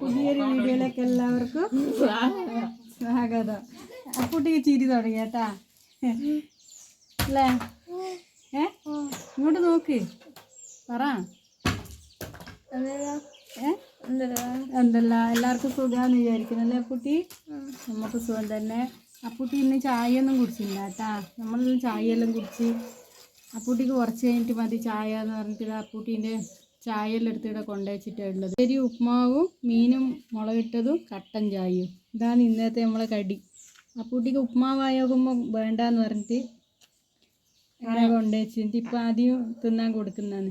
പുതിയൊരു വീഡിയോയിലേക്ക് എല്ലാവർക്കും സ്വാഗതം. അപ്പൂട്ടിക്ക് ചിരി തുടങ്ങി കേട്ടാ. അല്ലേ? ഏ? ഇങ്ങോട്ട് നോക്ക്. പറ. എന്തല്ല? എല്ലാവർക്കും സുഖമാന്ന് വിചാരിക്കുന്നല്ലേ അപ്പുട്ടി നമുക്ക് സുഖം തന്നെ. അപ്പുട്ടി ഇന്ന് ചായ ഒന്നും കുടിച്ചില്ല കേട്ടാ. നമ്മളിന്ന് ചായയെല്ലാം കുടിച്ച് അപ്പൂട്ടിക്ക് കുറച്ച് കഴിഞ്ഞിട്ട് മതി ചായ എന്ന് പറഞ്ഞിട്ട് അപ്പൂട്ടീന്റെ ചായയെല്ലാം എടുത്ത് ഇവിടെ കൊണ്ടുവച്ചിട്ടാണ് ഉള്ളത് ശരി ഉപ്മാവും മീനും മുളകിട്ടതും കട്ടൻ ചായയും. ഇതാണ് ഇന്നത്തെ നമ്മളെ കടി. അപ്പൂട്ടിക്ക് ഉപ്മാവായോകുമ്പോൾ വേണ്ടാന്ന് പറഞ്ഞിട്ട് അങ്ങനെ കൊണ്ടുവച്ചിട്ട് ഇപ്പം ആദ്യം തിന്നാൻ കൊടുക്കുന്നതാണ്.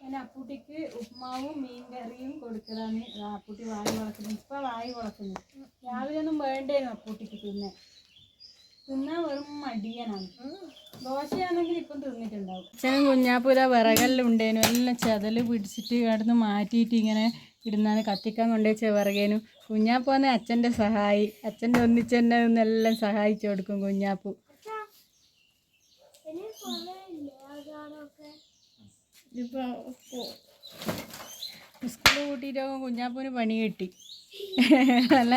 ഞാൻ അപ്പൂട്ടിക്ക് ഉപ്മാവും മീൻ കറിയും കൊടുക്കലാണ്. അപ്പൂട്ടി വായി വളക്കുന്നത് ഇപ്പൊ വായി വളക്കുന്നത് രാവിലെ ഒന്നും വേണ്ടേനു അപ്പൂട്ടിക്ക് തിന്നെ മടിയനാണ്. ദോശയാണെങ്കിൽ ഇപ്പം കുഞ്ഞാപ്പൂര വിറകെല്ലാം ഉണ്ടേനു എല്ലാം ചെതൽ പിടിച്ചിട്ട് കിടന്ന് മാറ്റിയിട്ട് ഇങ്ങനെ ഇടുന്നാണ് കത്തിക്കാൻ കൊണ്ടുവച്ച വിറകേനു കുഞ്ഞാപ്പൂന്ന് അച്ഛന്റെ സഹായി. അച്ഛന്റെ ഒന്നിച്ചെന്നെ എല്ലാം സഹായിച്ചു കൊടുക്കും കുഞ്ഞാപ്പൂ. ഇപ്പൊ സ്കൂൾ കൂട്ടിയിട്ടാകുമ്പോൾ കുഞ്ഞാപ്പൂന് പണി കിട്ടി. അല്ല?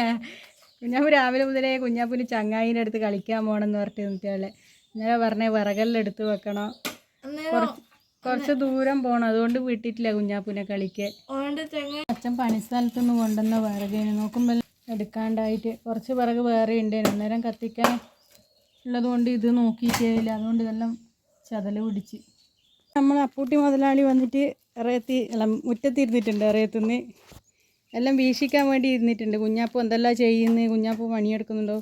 കുഞ്ഞാപ്പൂ രാവിലെ മുതലേ കുഞ്ഞാപ്പൂന് ചങ്ങായിന്റെ അടുത്ത് കളിക്കാൻ പോകണമെന്ന് പറഞ്ഞിട്ട് നിന്നിട്ടല്ലേ ഇന്നലെ പറഞ്ഞേ വിറകല്ലെടുത്ത് എടുത്ത് വെക്കണം കുറച്ച് കുറച്ച് ദൂരം പോകണം അതുകൊണ്ട് വിട്ടിട്ടില്ല കുഞ്ഞാപ്പൂനെ കളിക്ക് അച്ഛൻ പണിസ്ഥലത്ത് നിന്ന് കൊണ്ടുവന്ന വിറകേന്. നോക്കുമ്പോൾ എടുക്കാണ്ടായിട്ട് കുറച്ച് വിറക് വേറെ ഉണ്ട്. അന്നേരം കത്തിക്കാൻ ഉള്ളത് കൊണ്ട് ഇത് നോക്കിയിട്ടേയില്ല. അതുകൊണ്ട് ഇതെല്ലാം ചതൽ പിടിച്ച്. നമ്മൾ അപ്പൂട്ടി മുതലാളി വന്നിട്ട് ഇറയത്തി അല്ല മുറ്റത്തിരുന്നിട്ടുണ്ട് ഇറയത്തുനിന്ന് എല്ലാം വീക്ഷിക്കാൻ വേണ്ടി ഇരുന്നിട്ടുണ്ട്. കുഞ്ഞാപ്പൂ എന്തെല്ലാം ചെയ്യുന്നത് കുഞ്ഞാപ്പൂ പണിയെടുക്കുന്നുണ്ടോ?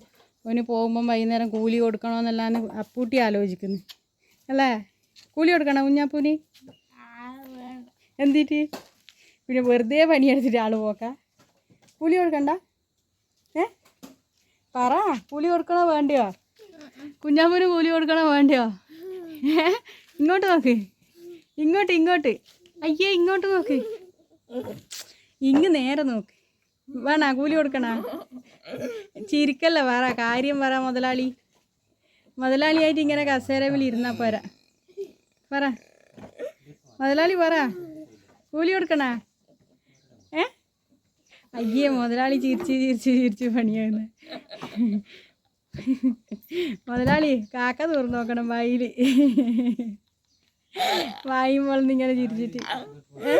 അവന് പോകുമ്പം വൈകുന്നേരം കൂലി കൊടുക്കണമെന്നെല്ലാം അപ്പൂട്ടി ആലോചിക്കുന്നു. അല്ലേ? കൂലി കൊടുക്കണോ കുഞ്ഞാപ്പൂന്? എന്തിട്ട്? പിന്നെ വെറുതെ പണിയെടുത്തിട്ട് ആൾ പോക്ക? കൂലി കൊടുക്കണ്ട? ഏ? പറ. കൂലി കൊടുക്കണോ വേണ്ടയോ? കുഞ്ഞാപ്പൂന് കൂലി കൊടുക്കണോ വേണ്ടയോ? ഏ? ഇങ്ങോട്ട് നോക്ക്. ഇങ്ങോട്ട് ഇങ്ങോട്ട്. അയ്യേ ഇങ്ങോട്ട് നോക്ക്. ഇങ്ങ് നേരെ നോക്ക്. വേണ കൂലി കൊടുക്കണ? ചിരിക്കല്ല പറ കാര്യം പറ മുതലാളി. മുതലാളിയായിട്ട് ഇങ്ങനെ കസേരയിൽ ഇരുന്നാ പോരാ. പറ. മുതലാളി പറ. കൂലി കൊടുക്കണ? ഏ? അയ്യേ മുതലാളി ചിരിച്ച് ചിരിച്ച് ചിരിച്ച് പണിയാണ്. മുതലാളി കാക്ക തുറന്നു നോക്കണം വായിൽ വായും വളർന്ന് ഇങ്ങനെ ചിരിച്ചിട്ട്. ഏ?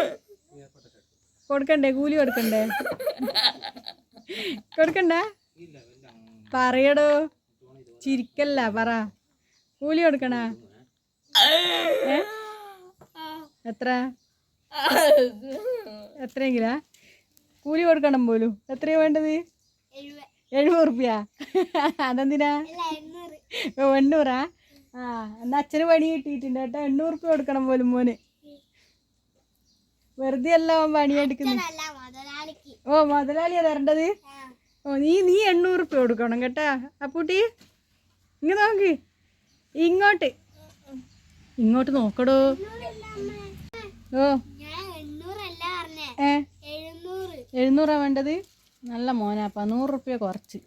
കൊടുക്കണ്ടേ? കൂലി കൊടുക്കണ്ടേ? കൊടുക്കണ്ടേ? പറയടോ. ചിരിക്കല്ല പറ. കൂലി കൊടുക്കണ? എത്ര? എത്രയെങ്കിലാ? കൂലി കൊടുക്കണം പോലും. എത്രയാ വേണ്ടത്? എഴുപത് റുപ്യ. അതെന്തിനാ? എണ്ണൂറാ? ആ എന്നാ അച്ഛന് പണി കിട്ടിയിട്ടുണ്ട് കേട്ടോ. എണ്ണൂറ് റുപ്യ കൊടുക്കണം പോലും മോന്. വെറുതെ അല്ല അവൻ പണിയെടുക്കുന്നു ഓ മുതലാളിയാ തരേണ്ടത് ഓ നീ നീ എണ്ണൂറ് റുപ്യ കൊടുക്കണം കേട്ടാ. അപ്പൂട്ടി ഇങ്ങ് നോക്ക്. ഇങ്ങോട്ട്. ഇങ്ങോട്ട് നോക്കടോ. ഓ. ഏ? എഴുന്നൂറാ. വേണ്ടത്? നല്ല മോനാപ്പാ നൂറ് റുപ്യ കുറച്ച്.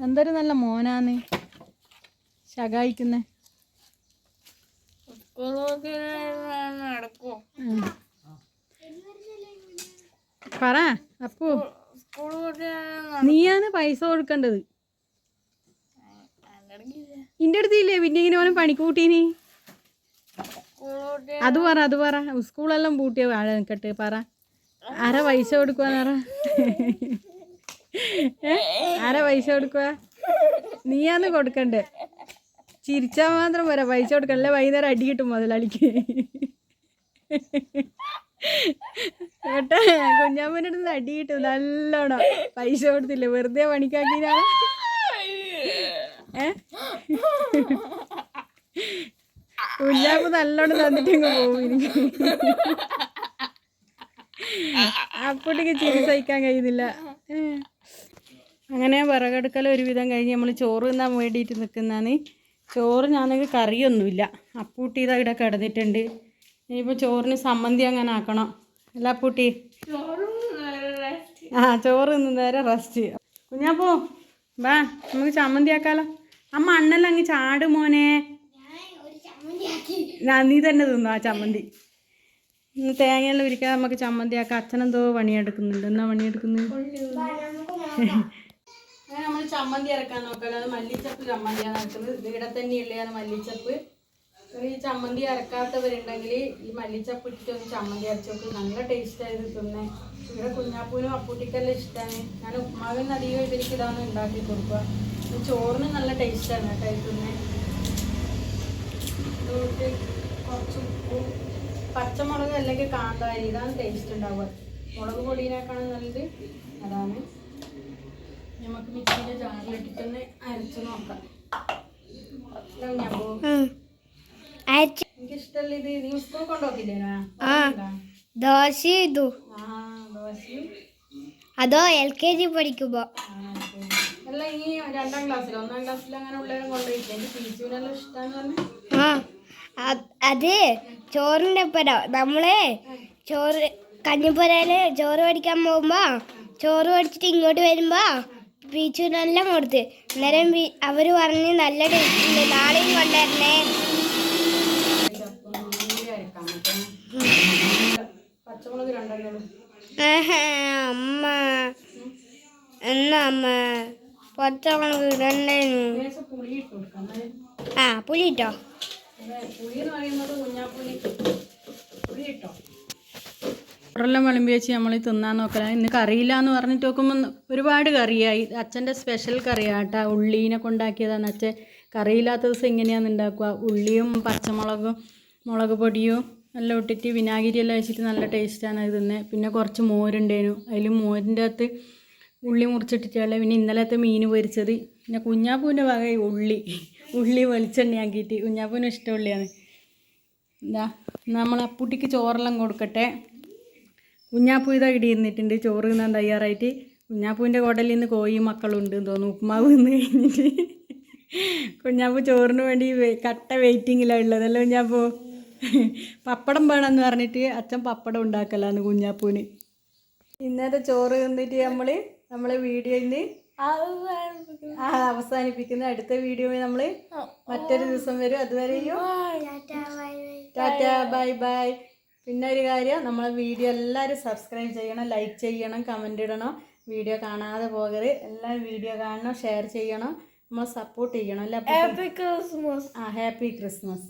എന്തൊരു നല്ല മോനാന്ന്. ശകായിക്കുന്നേ. പറ അപ്പു. നീയാണ് പൈസ കൊടുക്കേണ്ടത്. ഇന്റെ അടുത്തില്ലേ? പിന്നെ ഇങ്ങനെ ഓനെ പണിക്കൂട്ടീനി അത് പറ അത് പറ. സ്കൂളെല്ലാം പൂട്ടിയ വാഴ നിൽക്കട്ടെ പറ. ആര പൈസ കൊടുക്കുവാന്ന് പറ. ആര പൈസ കൊടുക്കുക നീയാന്ന് കൊടുക്കണ്ടേ? ചിരിച്ചാൽ മാത്രം പോരാ. പൈസ കൊടുക്കണല്ലേ വൈകുന്നേരം അടി കിട്ടും മുതലാളിക്ക്. കേട്ടാ അടി കിട്ടും. നല്ലോണം. പൈസ കൊടുത്തില്ല? വെറുതെ പണിക്കാക്കിനാണ് ഏ? കുഞ്ഞാപ്പ് നല്ലോണം തന്നിട്ട് ഇങ്ങ് പോകും എനിക്ക് അപ്പോഴേക്ക് ചിരി സഹിക്കാൻ കഴിയുന്നില്ല. അങ്ങനെ വിറകെടുക്കൽ ഒരുവിധം കഴിഞ്ഞ് നമ്മൾ ചോറ് തിന്നാൻ വേണ്ടിയിട്ട് നിൽക്കുന്നതാണ്. ചോറ് ഞാനൊക്കെ കറിയൊന്നുമില്ല. അപ്പൂട്ടി ഇതാ ഇവിടെ കിടന്നിട്ടുണ്ട്. ഇനിയിപ്പോൾ ചോറിന് സമ്മന്തി അങ്ങനെ ആക്കണം. അല്ല അപ്പൂട്ടി? ആ ചോറ് തിന്ന് നേരെ റെസ്റ്റ് കുഞ്ഞാപ്പോ വാ നമുക്ക് ചമ്മന്തി ആക്കാലോ. ആ മണ്ണെല്ലാം അങ്ങ് ചാട് മോനെ. നീ തന്നെ തിന്നു ആ ചമ്മന്തി. ഇന്ന് തേങ്ങയെല്ലാം ഉരിക്കാൻ നമുക്ക് ചമ്മന്തി ആക്കാം. അച്ഛനെന്തോ പണിയെടുക്കുന്നുണ്ട്. എന്നാ പണിയെടുക്കുന്നത് അങ്ങനെ നമ്മൾ ചമ്മന്തി ഇറക്കാൻ നോക്കാം അത് മല്ലിച്ചപ്പ് ചമ്മന്തിയാണ് ഇറക്കുന്നത് ഇവിടെ തന്നെയുള്ളതാണ് മല്ലിച്ചപ്പ്. ഈ ചമ്മന്തി ഇറക്കാത്തവരുണ്ടെങ്കിൽ ഈ മല്ലിച്ചപ്പ് ഇട്ടിട്ട് ഒന്ന് ചമ്മന്തി അരച്ച് നോക്കും. നല്ല ടേസ്റ്റ് ആയത് തിന്നേ. ഇവിടെ കുഞ്ഞാപ്പൂനും അപ്പൂട്ടിക്കെല്ലാം ഇഷ്ടമാണ് ഞാൻ ഉപ്മാവിന് അധികം ഇവർക്ക് ഇതാണ് ഉണ്ടാക്കി കൊടുക്കുക. ചോറിന് നല്ല ടേസ്റ്റാണ് കേട്ടോ ഇത് തിന്നേ കുറച്ച് ഉപ്പും പച്ചമുളക് അല്ലെങ്കിൽ കാന്താരി. ഇതാണ് ടേസ്റ്റ് ഉണ്ടാവുക. മുളക് പൊടിയിനേക്കാണ് നല്ലത് അതാണ്. നമുക്ക് മിക്സിയുടെ ജാറിലിട്ടിട്ടൊന്ന് അരച്ച് നോക്കാം. ഇതാണ് ഞാൻ പോകും. അയച്ചു എനിക്ക് ഇഷ്ടമല്ല ഇത് നീ സ്കൂൾ കൊണ്ടുപോക്കില്ലേനാ. ദോശ ദോശയും അതോ എൽ കെ ജി പഠിക്കുമ്പോ. അല്ല ഈ രണ്ടാം ക്ലാസ്സിൽ ഒന്നാം ക്ലാസ്സിൽ അങ്ങനെ ഉള്ളവരും കൊണ്ടുപോയിട്ടില്ല? എനിക്ക് ടീച്ചറിനെല്ലാം ഇഷ്ടമാന്ന് പറഞ്ഞു. ആ. അത് ചോറിന്റെ ഒപ്പരോ നമ്മളെ ചോറ് കഞ്ഞിപ്പുരയിൽ ചോറ് പഠിക്കാൻ പോകുമ്പോ ചോറ് പഠിച്ചിട്ട് ഇങ്ങോട്ട് വരുമ്പോ ബീച്ചിനെല്ലാം കൊടുത്ത് അന്നേരം അവർ അവർ പറഞ്ഞ് നല്ല ടേസ്റ്റ് ഉണ്ട്. നാളെയും കൊണ്ടുവരണേ. അമ്മ. എന്നാ അമ്മ? പച്ചമുളക് ഇടണ്ടേനു ആ പുളി ഇട്ടോ? പുളി എന്ന് പറയുന്നത് കുഞ്ഞാപ്പുളി. പുളി ഇട്ടോ ചോറെല്ലാം വിളമ്പി വെച്ച് നമ്മൾ തിന്നാൻ നോക്കല ഇന്ന് കറിയില്ല എന്ന് പറഞ്ഞിട്ട് നോക്കുമ്പോൾ ഒരുപാട് കറിയായി. അച്ഛന്റെ സ്പെഷ്യൽ കറിയാട്ടാ. ഉള്ളീനെ കൊണ്ടാക്കിയതാണ് അച്ഛൻ. കറിയില്ലാത്ത ദിവസം എങ്ങനെയാണ് ഉണ്ടാക്കുക ഉള്ളിയും പച്ചമുളകും മുളക് പൊടിയും എല്ലാം ഇട്ടിട്ട് വിനാഗിരി എല്ലാം വെച്ചിട്ട് നല്ല ടേസ്റ്റാണ് അത് തിന്നത് പിന്നെ കുറച്ച് മോരുണ്ടേനു അതിൽ മോരിന്റെ അകത്ത് ഉള്ളി മുറിച്ചിട്ടിട്ടുള്ള പിന്നെ ഇന്നലത്തെ മീൻ പൊരിച്ചത്. പിന്നെ കുഞ്ഞാപ്പൂവിന്റെ വക ഉള്ളി. ഉള്ളി വെളിച്ചെണ്ണയാക്കിയിട്ട്. കുഞ്ഞാപ്പൂവിന് ഇഷ്ടമുള്ളിയാണ് എന്താ നമ്മൾ അപ്പുട്ടിക്ക് ചോറെല്ലാം കൊടുക്കട്ടെ. കുഞ്ഞാപ്പൂ ഇതാ ഇടി ഇരുന്നിട്ടുണ്ട് ചോറ് തിന്നാൻ തയ്യാറായിട്ട്. കുഞ്ഞാപ്പൂവിന്റെ കുടലിൽ നിന്ന് കോഴി മക്കളുണ്ട് എന്ന് തോന്നുന്നു. ഉപ്പുമാവ് നിന്ന് കഴിഞ്ഞിട്ട്. കുഞ്ഞാപ്പൂ ചോറിന് വേണ്ടി കട്ട വെയിറ്റിങ്ങിലാണ് ഉള്ളതല്ലോ കുഞ്ഞാപ്പൂ പപ്പടം വേണമെന്ന് പറഞ്ഞിട്ട് അച്ഛൻ പപ്പടം ഉണ്ടാക്കലാന്ന് കുഞ്ഞാപ്പൂന്. ഇന്നത്തെ ചോറ് തിന്നിട്ട് നമ്മൾ നമ്മൾ വീഡിയോയിൽ ആ അവസാനിപ്പിക്കുന്ന അടുത്ത വീഡിയോ നമ്മൾ മറ്റൊരു ദിവസം വരും. അതുവരെയും ടാറ്റ ബൈ ബൈ. പിന്നെ ഒരു കാര്യം നമ്മളെ വീഡിയോ എല്ലാവരും സബ്സ്ക്രൈബ് ചെയ്യണം ലൈക്ക് ചെയ്യണം കമന്റ് ഇടണം വീഡിയോ കാണാതെ പോകരുത്. എല്ലാവരും വീഡിയോ കാണണം ഷെയർ ചെയ്യണം നമ്മൾ സപ്പോർട്ട് ചെയ്യണം അല്ലേ? ഹാപ്പി ക്രിസ്മസ് ആ ഹാപ്പി ക്രിസ്മസ്